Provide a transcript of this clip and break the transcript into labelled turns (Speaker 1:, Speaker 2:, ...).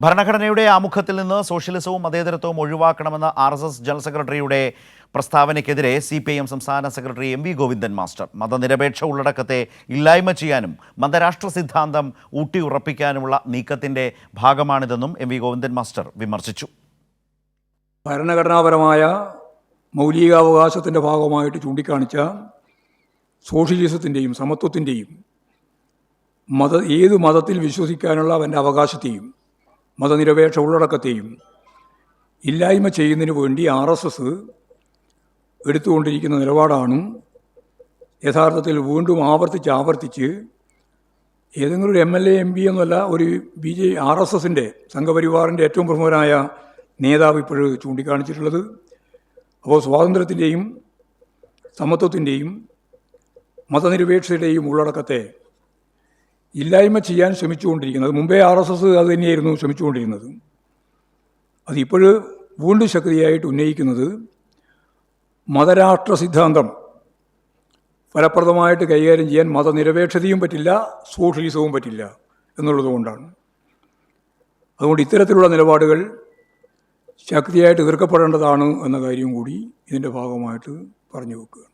Speaker 1: ഭരണഘടനയുടെ ആമുഖത്തിൽ നിന്ന് സോഷ്യലിസവും മതേതരത്വവും ഒഴിവാക്കണമെന്ന ആർ എസ് എസ് ജനറൽ സെക്രട്ടറിയുടെ പ്രസ്താവനയ്ക്കെതിരെ സി പി ഐ എം സംസ്ഥാന secretary M V Govindan master. മതനിരപേക്ഷ ഉള്ളടക്കത്തെ ഇല്ലായ്മ ചെയ്യാനും മതരാഷ്ട്ര സിദ്ധാന്തം ഊട്ടിയുറപ്പിക്കാനുമുള്ള നീക്കത്തിന്റെ ഭാഗമാണിതെന്നും എം വി ഗോവിന്ദൻ മാസ്റ്റർ വിമർശിച്ചു.
Speaker 2: ഭരണഘടനാപരമായ മൗലികാവകാശത്തിന്റെ ഭാഗമായിട്ട് ചൂണ്ടിക്കാണിച്ച സോഷ്യലിസത്തിന്റെയും സമത്വത്തിന്റെയും മത ഏത് മതത്തിൽ വിശ്വസിക്കാനുള്ള അവന്റെ അവകാശത്തെയും മതനിരപേക്ഷ ഉള്ളടക്കത്തെയും ഇല്ലായ്മ ചെയ്യുന്നതിന് വേണ്ടി ആർ എസ് എസ് എടുത്തുകൊണ്ടിരിക്കുന്ന നിലപാടാണ് യഥാർത്ഥത്തിൽ വീണ്ടും ആവർത്തിച്ച് ആവർത്തിച്ച് ഏതെങ്കിലും ഒരു M L A M P എന്നല്ല ഒരു ബി ജെ ആർ എസ് എസിന്റെ സംഘപരിവാറിന്റെ ഏറ്റവും പ്രമുഖനായ നേതാവ് ഇപ്പോൾ ചൂണ്ടിക്കാണിച്ചിട്ടുള്ളത്. അപ്പോൾ സ്വാതന്ത്ര്യത്തിന്റെയും സമത്വത്തിന്റെയും മതനിരപേക്ഷതയുടെയും ഉള്ളടക്കത്തെ ഇല്ലായ്മ ചെയ്യാൻ ശ്രമിച്ചുകൊണ്ടിരിക്കുന്നത്. മുമ്പേ ആർ എസ് എസ് അത് തന്നെയായിരുന്നു ശ്രമിച്ചുകൊണ്ടിരുന്നത്. അതിപ്പോൾ വീണ്ടും ശക്തിയായിട്ട് ഉന്നയിക്കുന്നത് മതരാഷ്ട്ര സിദ്ധാന്തം. ഫലപ്രദമായിട്ട് കൈകാര്യം ചെയ്യാൻ മതനിരപേക്ഷതയും പറ്റില്ല സോഷ്യലിസവും പറ്റില്ല എന്നുള്ളത് കൊണ്ടാണ്. അതുകൊണ്ട് ഇത്തരത്തിലുള്ള നിലപാടുകൾ ശക്തിയായിട്ട് എതിർക്കപ്പെടേണ്ടതാണ് എന്ന കാര്യം കൂടി ഇതിന്റെ ഭാഗമായിട്ട് പറഞ്ഞു വെക്കുകയാണ്.